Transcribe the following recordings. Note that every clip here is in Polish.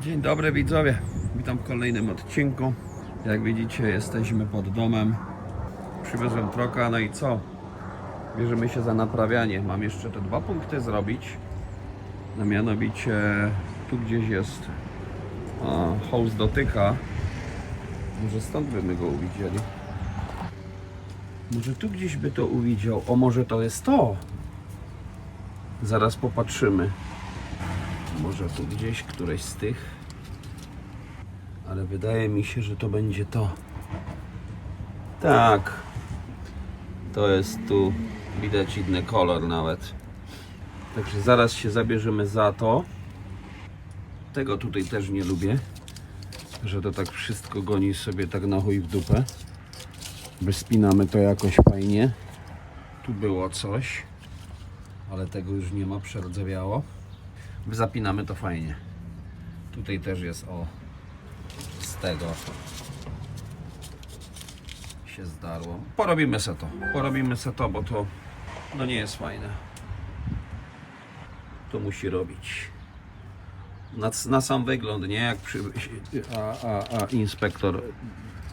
Dzień dobry widzowie, witam w kolejnym odcinku. Jak widzicie jesteśmy pod domem. Przywiozłem troka, no i co? Bierzemy się za naprawianie. Mam jeszcze te dwa punkty zrobić. A mianowicie tu gdzieś jest a, dotyka. Może stąd by my go uwidzieli. Może tu gdzieś by to uwidział. O, może to jest to. Zaraz popatrzymy. Może tu gdzieś któreś z tych. Ale wydaje mi się, że to będzie to. Tak. To jest tu. Widać inny kolor nawet. Także zaraz się zabierzemy za to. Tego tutaj też nie lubię. Że to tak wszystko goni sobie tak na chuj w dupę. Wyspinamy to jakoś fajnie. Tu było coś. Ale tego już nie ma, przerdzewiało. Zapinamy to fajnie. Tutaj też jest o z tego się zdarło. Porobimy se to. Porobimy se to, bo to no nie jest fajne. To musi robić. Na, na sam wygląd, nie? Jak przy, a, a, a inspektor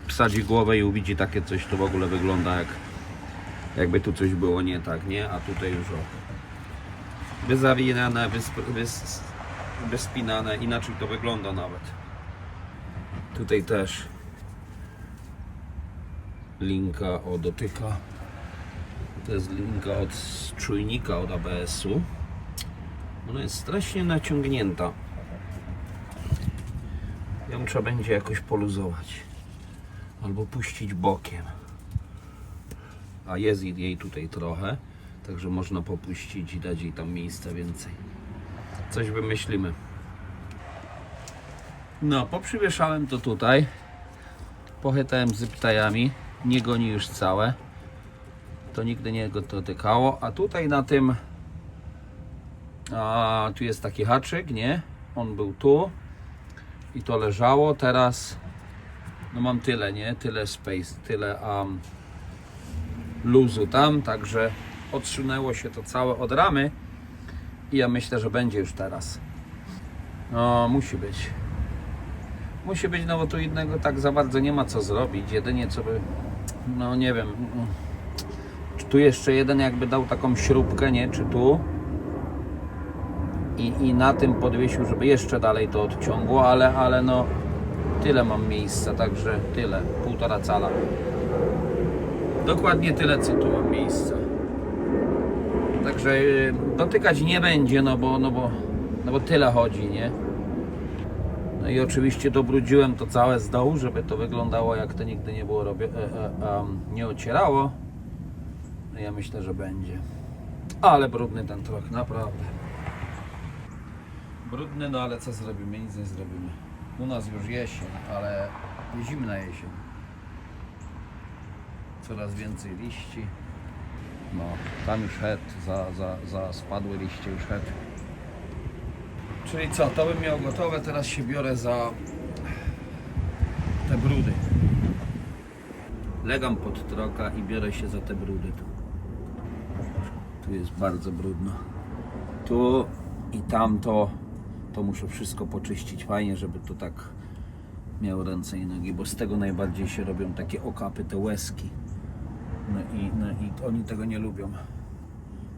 wsadzi głowę i uwidzi takie coś, to w ogóle wygląda jak jakby tu coś było nie tak, nie? A tutaj już o wyzawinane, wysp, wys, wyspinane, inaczej to wygląda nawet. Tutaj też linka o dotyka. To jest linka od czujnika od ABS-u. Ona jest strasznie naciągnięta. Ją trzeba będzie jakoś poluzować. Albo puścić bokiem. A jest jej tutaj trochę. Także można popuścić i dać jej tam miejsca więcej. Coś wymyślimy. No, poprzywieszałem to tutaj. Pochytałem zyptajami. Nie goni już całe. To nigdy nie go dotykało. A tutaj na tym a, tu jest taki haczyk, nie? On był tu i to leżało. Teraz no mam tyle, nie? Tyle space, tyle um, luzu tam, także odsunęło się to całe od ramy i ja myślę, że będzie już teraz. No, musi być. Musi być, no bo tu innego tak za bardzo nie ma co zrobić. Jedynie co by, no nie wiem, czy tu jeszcze jeden jakby dał taką śrubkę, nie, czy tu i, i na tym podwiesił, żeby jeszcze dalej to odciągło, ale, ale no tyle mam miejsca, także tyle, półtora cala. Dokładnie tyle, co tu mam miejsca. Także y, dotykać nie będzie, no bo, no bo, no bo tyle chodzi, nie? No i oczywiście dobrudziłem to całe z dołu, żeby to wyglądało jak to nigdy nie było e, e, nie ocierało. No ja myślę, że będzie. Ale brudny ten trok, naprawdę. Brudny, no ale co zrobimy? Nic nie zrobimy. U nas już jesień, ale zimna jesień. Coraz więcej liści. No, tam już het, za, za, za spadłe liście już het. Czyli co, to bym miał gotowe, teraz się biorę za te brudy. Legam pod troka i biorę się za te brudy tu. Tu jest bardzo brudno. Tu i tamto, to muszę wszystko poczyścić fajnie, żeby to tak miało ręce i nogi, bo z tego najbardziej się robią takie okapy, te łezki. No i, no i oni tego nie lubią.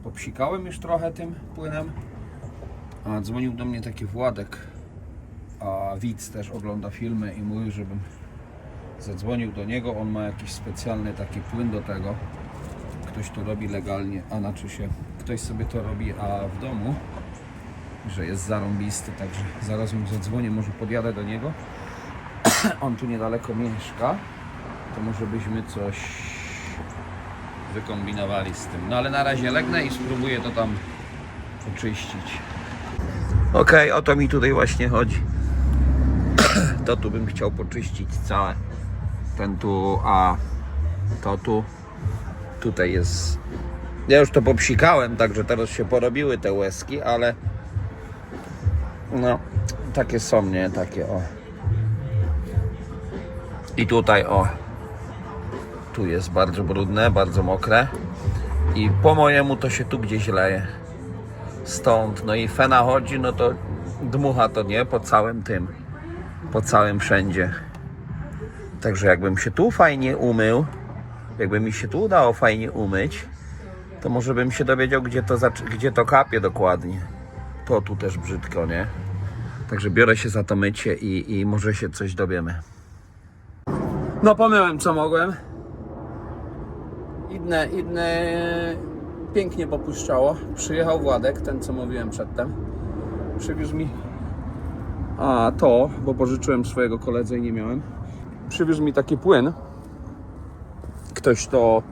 Popsikałem już trochę tym płynem. A dzwonił do mnie taki Władek, a widz też ogląda filmy i mówił, żebym zadzwonił do niego. On ma jakiś specjalny taki płyn do tego. Ktoś to robi legalnie, a znaczy się ktoś sobie to robi, a w domu, że jest zarąbisty, także zaraz mu zadzwonię, może podjadę do niego. On tu niedaleko mieszka, to może byśmy coś wykombinowali z tym. No ale na razie legnę i spróbuję to tam oczyścić. Okej, o to mi tutaj właśnie chodzi. To tu bym chciał poczyścić całe. Ten tu, a to tu. Tutaj jest. Ja już to popsikałem, także teraz się porobiły te łezki, ale no, takie są, nie? Takie o. I tutaj o. Tu jest bardzo brudne, bardzo mokre. I po mojemu to się tu gdzieś leje. Stąd, no i fena chodzi, no to dmucha to nie po całym tym, po całym wszędzie. Także jakbym się tu fajnie umył, jakby mi się tu udało fajnie umyć, to może bym się dowiedział, gdzie to, gdzie to kapie dokładnie. To tu też brzydko, nie? Także biorę się za to mycie i, i może się coś dowiemy. No pomyłem co mogłem. Inne, inne pięknie popuszczało. Przyjechał Władek, ten co mówiłem przedtem. Przywiózł mi a to, bo pożyczyłem swojego koledze i nie miałem. Przywiózł mi taki płyn. Ktoś to,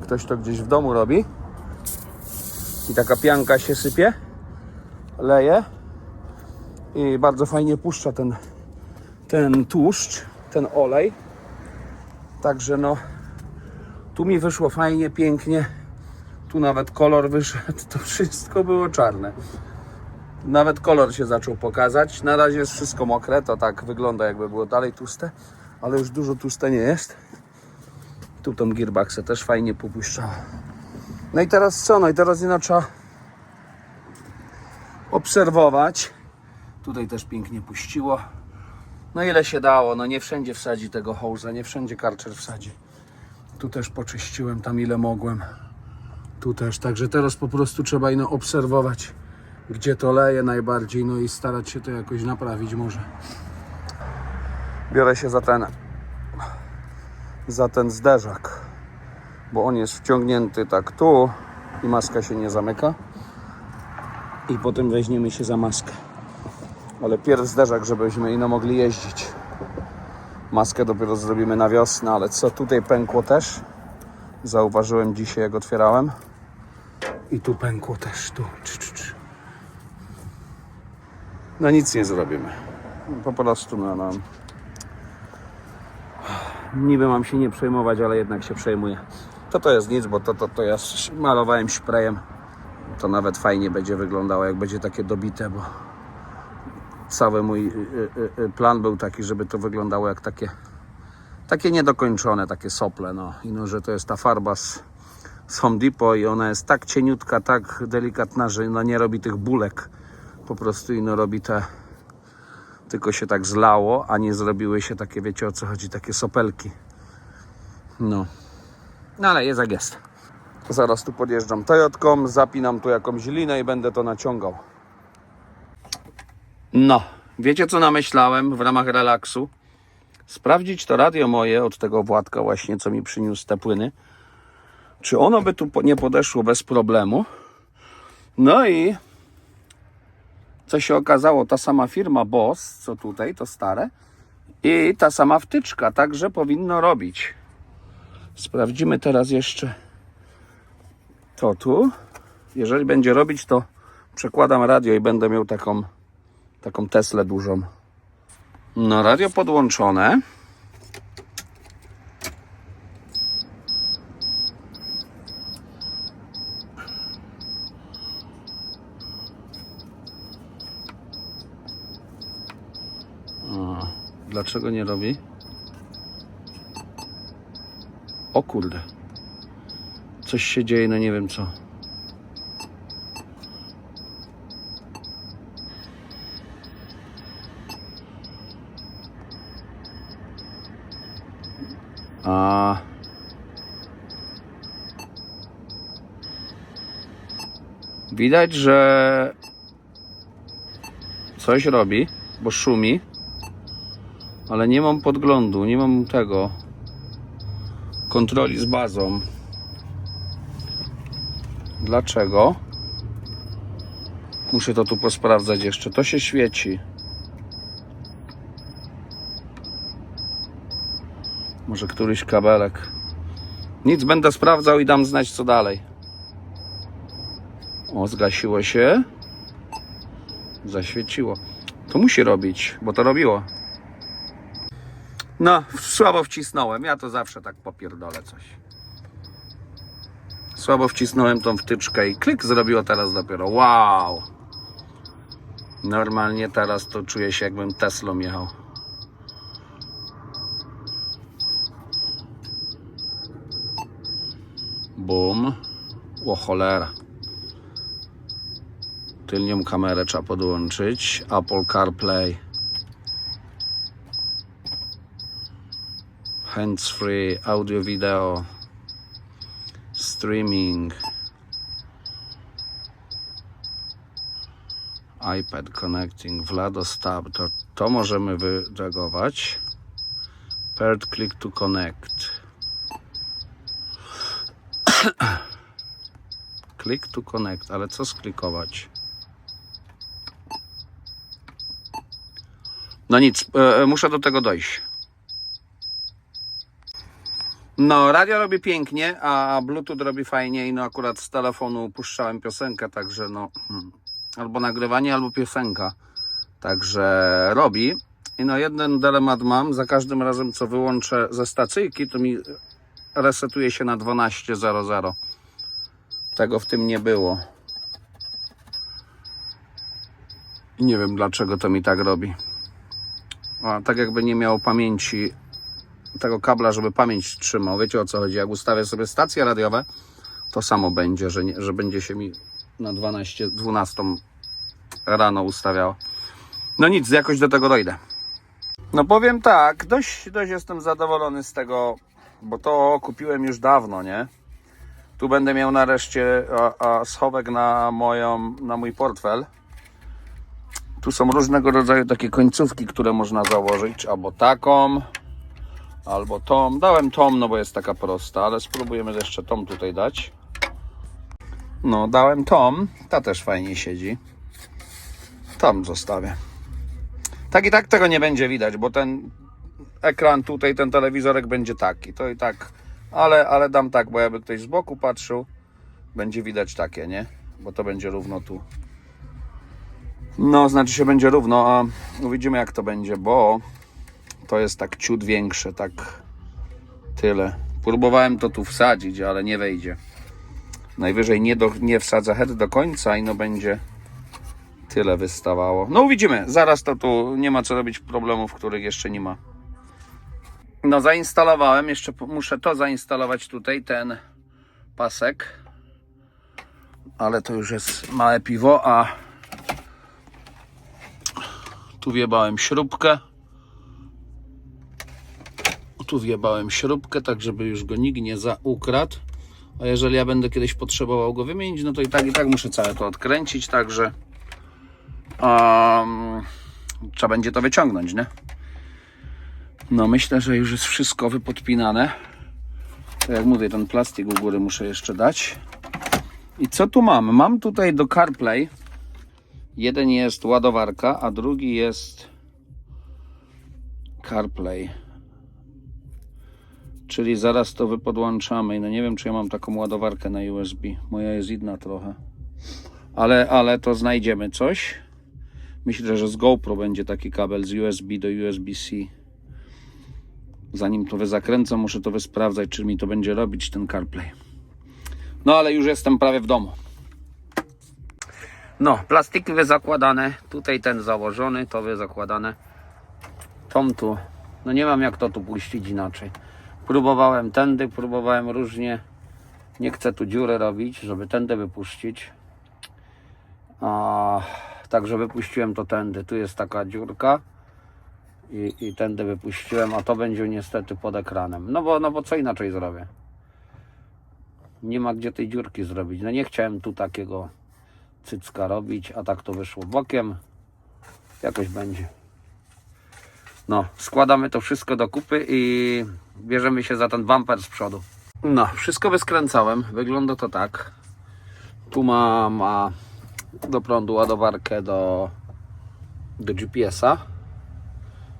ktoś to gdzieś w domu robi. I taka pianka się sypie, leje i bardzo fajnie puszcza ten, ten tłuszcz, ten olej. Także no, tu mi wyszło fajnie, pięknie. Tu nawet kolor wyszedł, to wszystko było czarne. Nawet kolor się zaczął pokazać. Na razie jest wszystko mokre, to tak wygląda jakby było dalej tłuste, ale już dużo tłuste nie jest. Tu tą gearboxę też fajnie popuszczała. No i teraz co? No i teraz ino trzeba obserwować. Tutaj też pięknie puściło. No ile się dało, no nie wszędzie wsadzi tego hołza, nie wszędzie karczer wsadzi. Tu też poczyściłem tam ile mogłem. Tu też, także teraz po prostu trzeba ino obserwować, gdzie to leje najbardziej, no i starać się to jakoś naprawić może. Biorę się za ten, za ten zderzak, bo on jest wciągnięty tak tu i maska się nie zamyka. I potem weźmiemy się za maskę. Ale pierw zderzak, żebyśmy ino mogli jeździć. Maskę dopiero zrobimy na wiosnę, ale co tutaj pękło też? Zauważyłem dzisiaj, jak otwierałem. I tu pękło też, tu. No nic nie zrobimy. Po prostu, no, no. Niby mam się nie przejmować, ale jednak się przejmuję. To to jest nic, bo to, to, to ja malowałem sprayem. To nawet fajnie będzie wyglądało, jak będzie takie dobite, bo cały mój y, y, y, plan był taki, żeby to wyglądało jak takie takie niedokończone, takie sople, no. I no, że to jest ta farba z, z Home Depot i ona jest tak cieniutka, tak delikatna, że no nie robi tych bulek. Po prostu i no robi te tylko się tak zlało, a nie zrobiły się takie, wiecie o co chodzi, takie sopelki. No. No ale jest jak jest. Zaraz tu podjeżdżam Toyotką, zapinam tu jakąś linę i będę to naciągał. No, wiecie co namyślałem w ramach relaksu? Sprawdzić to radio moje od tego Władka właśnie, co mi przyniósł te płyny. Czy ono by tu nie podeszło bez problemu? No i co się okazało, ta sama firma Boss, co tutaj, to stare, i ta sama wtyczka, także powinno robić. Sprawdzimy teraz jeszcze to tu. Jeżeli będzie robić, to przekładam radio i będę miał taką, taką Teslę dużą. No, radio podłączone. Dlaczego nie robi? O kurde. Coś się dzieje, no nie wiem co. Widać, że coś robi, bo szumi, ale nie mam podglądu, nie mam tego kontroli z bazą. Dlaczego? Muszę to tu posprawdzać jeszcze. To się świeci. Może któryś kabelek. Nic, będę sprawdzał i dam znać co dalej. O, zgasiło się. Zaświeciło. To musi robić, bo to robiło. No, słabo wcisnąłem. Ja to zawsze tak popierdolę coś. Słabo wcisnąłem tą wtyczkę i klik zrobiło teraz dopiero. Wow! Normalnie teraz to czuję się jakbym Teslą jechał. Bum. O cholera. Tylnią kamerę trzeba podłączyć. Apple CarPlay. Hands-free, audio, wideo, streaming. iPad connecting, Vlado Stab, to, to możemy wyreagować. Paired click to connect. click to connect, ale co sklikować? No nic, e, muszę do tego dojść. No, radio robi pięknie, a Bluetooth robi fajnie i no akurat z telefonu puszczałem piosenkę, także no hmm, albo nagrywanie, albo piosenka. Także robi. I no jeden dylemat mam, za każdym razem co wyłączę ze stacyjki, to mi resetuje się na 12.00. Tego w tym nie było. I nie wiem dlaczego to mi tak robi. A, tak jakby nie miało pamięci tego kabla, żeby pamięć trzymał. Wiecie o co chodzi? Jak ustawię sobie stacje radiowe, to samo będzie, że, nie, że będzie się mi na 12, 12 rano ustawiało. No nic, jakoś do tego dojdę. No powiem tak, dość, dość jestem zadowolony z tego, bo to kupiłem już dawno, nie? Tu będę miał nareszcie a, a, schowek na, moją, na mój portfel. Tu są różnego rodzaju takie końcówki, które można założyć, albo taką, albo tą. Dałem tą, no bo jest taka prosta, ale spróbujemy jeszcze tą tutaj dać. No, dałem tą, ta też fajnie siedzi. Tam zostawię. Tak i tak tego nie będzie widać, bo ten ekran tutaj, ten telewizorek będzie taki. To i tak, ale, ale dam tak, bo jakby ktoś z boku patrzył, będzie widać takie, nie? Bo to będzie równo tu. No, znaczy się będzie równo, a widzimy jak to będzie, bo to jest tak ciut większe, tak tyle. Próbowałem to tu wsadzić, ale nie wejdzie. Najwyżej nie, do, nie head do końca i no będzie tyle wystawało. No widzimy, zaraz to tu nie ma co robić problemów, których jeszcze nie ma. No zainstalowałem, jeszcze muszę to zainstalować tutaj, ten pasek. Ale to już jest małe piwo, a tu wjebałem śrubkę. Tu wjebałem śrubkę, tak żeby już go nikt nie zaukradł. A jeżeli ja będę kiedyś potrzebował go wymienić, no to i tak i tak muszę całe to odkręcić, także um, trzeba będzie to wyciągnąć, nie? No myślę, że już jest wszystko wypodpinane. Tak jak mówię, ten plastik u góry muszę jeszcze dać. I co tu mam? Mam tutaj do CarPlay. Jeden jest ładowarka, a drugi jest CarPlay. Czyli zaraz to wypodłączamy. No nie wiem, czy ja mam taką ładowarkę na USB. Moja jest inna trochę. Ale, ale to znajdziemy coś. Myślę, że z GoPro będzie taki kabel z USB do USB-C. Zanim to wyzakręcam, muszę to wysprawdzać, czy mi to będzie robić ten CarPlay. No ale już jestem prawie w domu. No, plastiki wyzakładane. Tutaj ten założony, to wyzakładane. Tom tu. No nie mam jak to tu puścić inaczej. Próbowałem tędy, próbowałem różnie. Nie chcę tu dziury robić, żeby tędy wypuścić. A, także wypuściłem to tędy. Tu jest taka dziurka. I, I tędy wypuściłem, a to będzie niestety pod ekranem. No bo, no bo co inaczej zrobię? Nie ma gdzie tej dziurki zrobić. No nie chciałem tu takiego cycka robić, a tak to wyszło bokiem. Jakoś będzie. No, składamy to wszystko do kupy i bierzemy się za ten bumper z przodu. No, wszystko wyskręcałem. Wygląda to tak. Tu mam a, do prądu ładowarkę do, do GPS-a.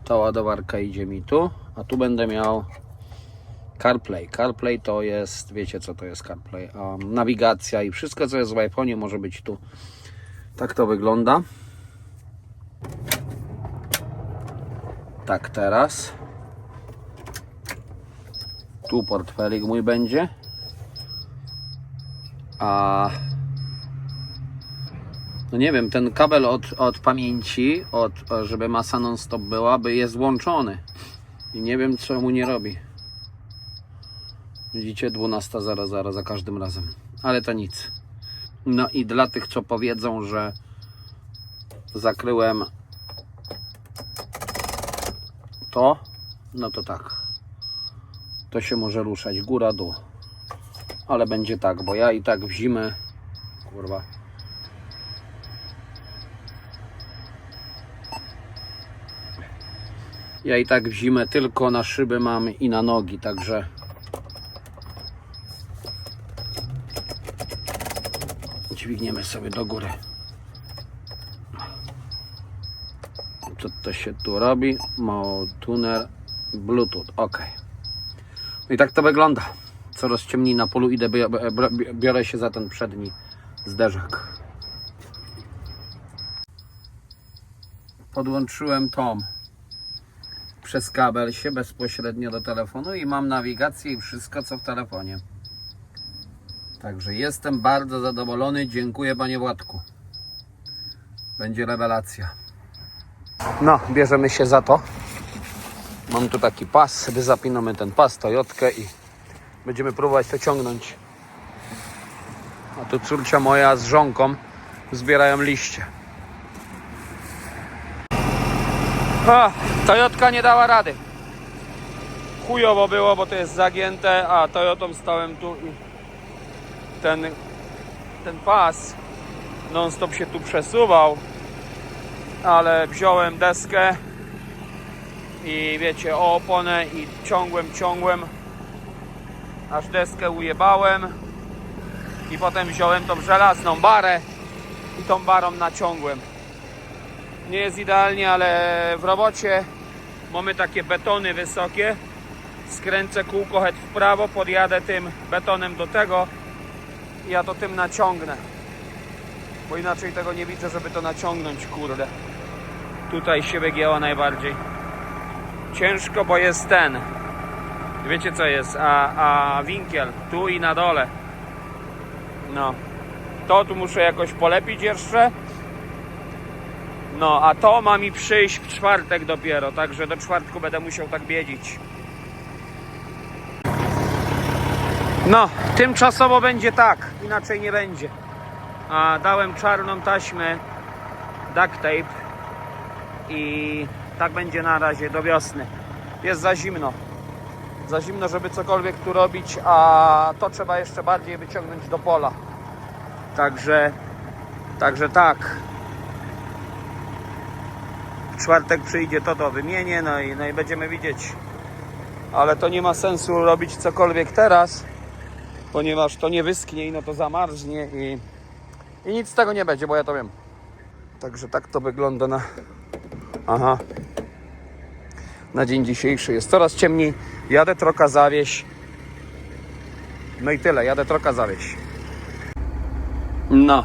Ta ładowarka idzie mi tu, a tu będę miał CarPlay. CarPlay to jest, wiecie co to jest CarPlay? Um, nawigacja i wszystko co jest w iPhone'ie może być tu. Tak to wygląda. Tak teraz. Tu portfelik mój będzie. A no nie wiem, ten kabel od, od pamięci, od, żeby masa non-stop była, by jest włączony. I nie wiem, czemu nie robi. Widzicie, 12.00 za każdym razem. Ale to nic. No i dla tych, co powiedzą, że zakryłem to, no to tak. To się może ruszać góra, dół. Ale będzie tak, bo ja i tak w zimę, kurwa, Ja i tak w zimę tylko na szyby mam i na nogi, także dźwigniemy sobie do góry. Co to się tu robi? Mode tuner Bluetooth, ok. No i tak to wygląda. Coraz ciemniej na polu idę, bi- bi- biorę się za ten przedni zderzak. Podłączyłem tom przez kabel się bezpośrednio do telefonu i mam nawigację i wszystko co w telefonie. Także jestem bardzo zadowolony. Dziękuję panie Władku. Będzie rewelacja. No, bierzemy się za to. Mam tu taki pas, zapinamy ten pas, Toyotkę i będziemy próbować to ciągnąć. A tu córcia moja z żonką zbierają liście. A, Toyotka nie dała rady. Chujowo było, bo to jest zagięte, a Toyotą stałem tu i ten, ten pas non stop się tu przesuwał, ale wziąłem deskę i wiecie, o oponę i ciągłem, ciągłem, aż deskę ujebałem i potem wziąłem tą żelazną barę i tą barą naciągłem. Nie jest idealnie, ale w robocie mamy takie betony wysokie. Skręcę kółko w prawo, podjadę tym betonem do tego ja to tym naciągnę. Bo inaczej tego nie widzę, żeby to naciągnąć, kurde. Tutaj się wygięło najbardziej. Ciężko, bo jest ten. Wiecie co jest? A, a winkiel tu i na dole. No. To tu muszę jakoś polepić jeszcze. No, a to ma mi przyjść w czwartek dopiero, także do czwartku będę musiał tak biedzić. No, tymczasowo będzie tak, inaczej nie będzie. A dałem czarną taśmę duct tape i tak będzie na razie do wiosny. Jest za zimno. Za zimno, żeby cokolwiek tu robić, a to trzeba jeszcze bardziej wyciągnąć do pola. Także, także tak. W czwartek przyjdzie to, to wymienię, no i, no i będziemy widzieć. Ale to nie ma sensu robić cokolwiek teraz, ponieważ to nie wyschnie i no to zamarznie i, i nic z tego nie będzie, bo ja to wiem. Także tak to wygląda na... Aha. Na dzień dzisiejszy jest coraz ciemniej. Jadę trochę zawieś. No i tyle, jadę trochę zawieś. No.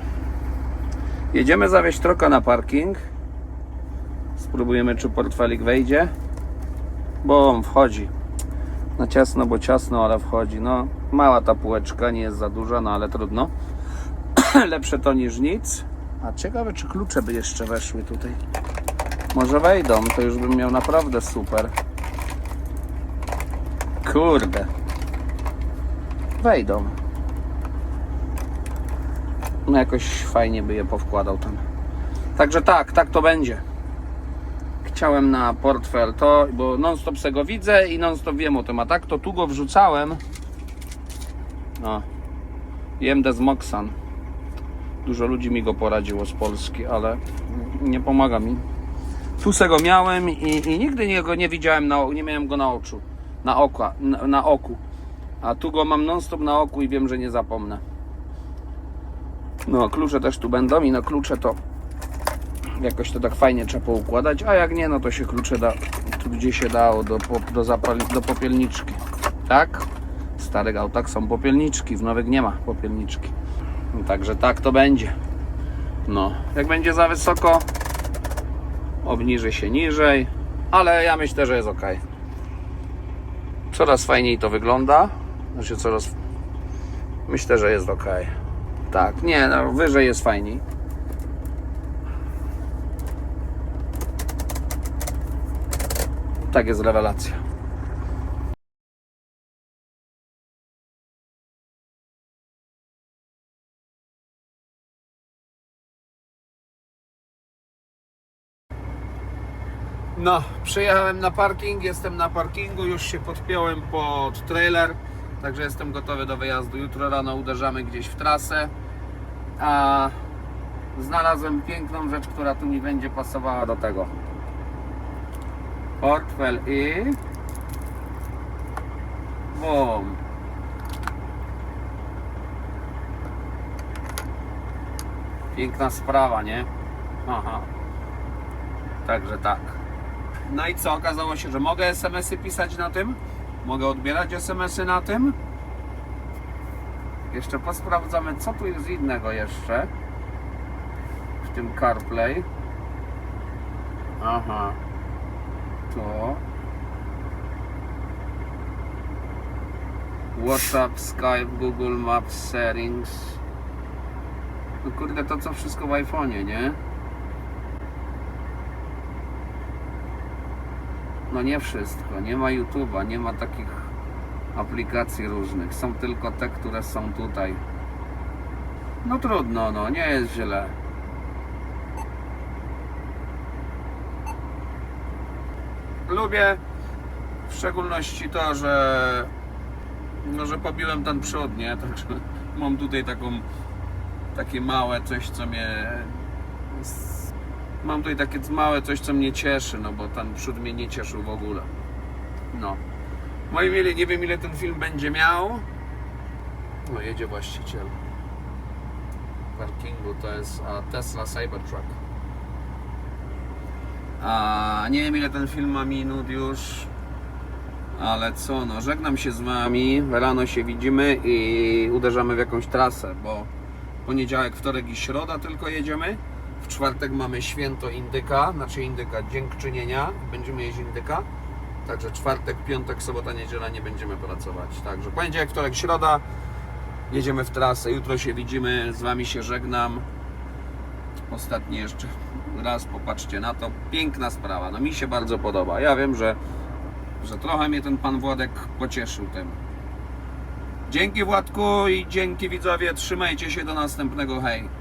Jedziemy zawieźć trochę na parking. Spróbujemy, czy portfelik wejdzie. Bo on wchodzi. Na ciasno, bo ciasno, ale wchodzi. No, mała ta półeczka, nie jest za duża, no ale trudno. Lepsze to niż nic. A ciekawe, czy klucze by jeszcze weszły tutaj. Może wejdą, to już bym miał naprawdę super. Kurde. Wejdą. No jakoś fajnie by je powkładał tam. Także tak, tak to będzie. Chciałem na portfel to, bo non stop se go widzę i non stop wiem o tym, a tak to tu go wrzucałem. No. IMD z Moxan. Dużo ludzi mi go poradziło z Polski, ale nie pomaga mi. Tu se go miałem i, i nigdy go nie widziałem, na, nie miałem go na oczu, na, oka, na, na oku. A tu go mam non stop na oku i wiem, że nie zapomnę. No, klucze też tu będą i na klucze to jakoś to tak fajnie trzeba poukładać, a jak nie, no to się klucze da, tu gdzie się dało, do, do, zapal, do popielniczki. Tak? Starych autach są popielniczki, w nowych nie ma popielniczki. Także tak to będzie. No, jak będzie za wysoko, obniży się niżej, ale ja myślę, że jest ok. Coraz fajniej to wygląda. Znaczy coraz. Myślę, że jest ok. Tak, nie, no, wyżej jest fajniej. Tak jest rewelacja. No, przyjechałem na parking, jestem na parkingu, już się podpiąłem pod trailer, także jestem gotowy do wyjazdu. Jutro rano uderzamy gdzieś w trasę, a znalazłem piękną rzecz, która tu mi będzie pasowała do tego. Portfel i... Bum. Piękna sprawa, nie? Aha. Także tak. No i co? Okazało się, że mogę SMS-y pisać na tym. Mogę odbierać SMS-y na tym. Jeszcze posprawdzamy, co tu jest innego jeszcze w tym CarPlay. Aha. To. WhatsApp, Skype, Google Maps, Settings. No kurde, to co wszystko w iPhone'ie, nie? No nie wszystko, nie ma YouTube'a, nie ma takich aplikacji różnych. Są tylko te, które są tutaj. No trudno, no, nie jest źle. Lubię w szczególności to, że no, że pobiłem ten przód, nie? Także mam tutaj taką takie małe coś, co mnie mam tutaj takie małe coś, co mnie cieszy, no bo ten przód mnie nie cieszył w ogóle. No. Moi mieli, nie wiem ile ten film będzie miał. No jedzie właściciel parkingu, to jest a, Tesla Cybertruck. A nie wiem ile ten film ma minut już. Ale co, no żegnam się z wami. Rano się widzimy i uderzamy w jakąś trasę, bo poniedziałek, wtorek i środa tylko jedziemy. W czwartek mamy święto indyka, znaczy indyka, dziękczynienia. Będziemy jeść indyka. Także czwartek, piątek, sobota, niedziela nie będziemy pracować. Także poniedziałek, wtorek, środa jedziemy w trasę. Jutro się widzimy, z wami się żegnam. Ostatni jeszcze raz popatrzcie na to. Piękna sprawa. No mi się bardzo podoba. Ja wiem, że, że trochę mnie ten pan Władek pocieszył tym. Dzięki Władku i dzięki widzowie. Trzymajcie się do następnego. Hej.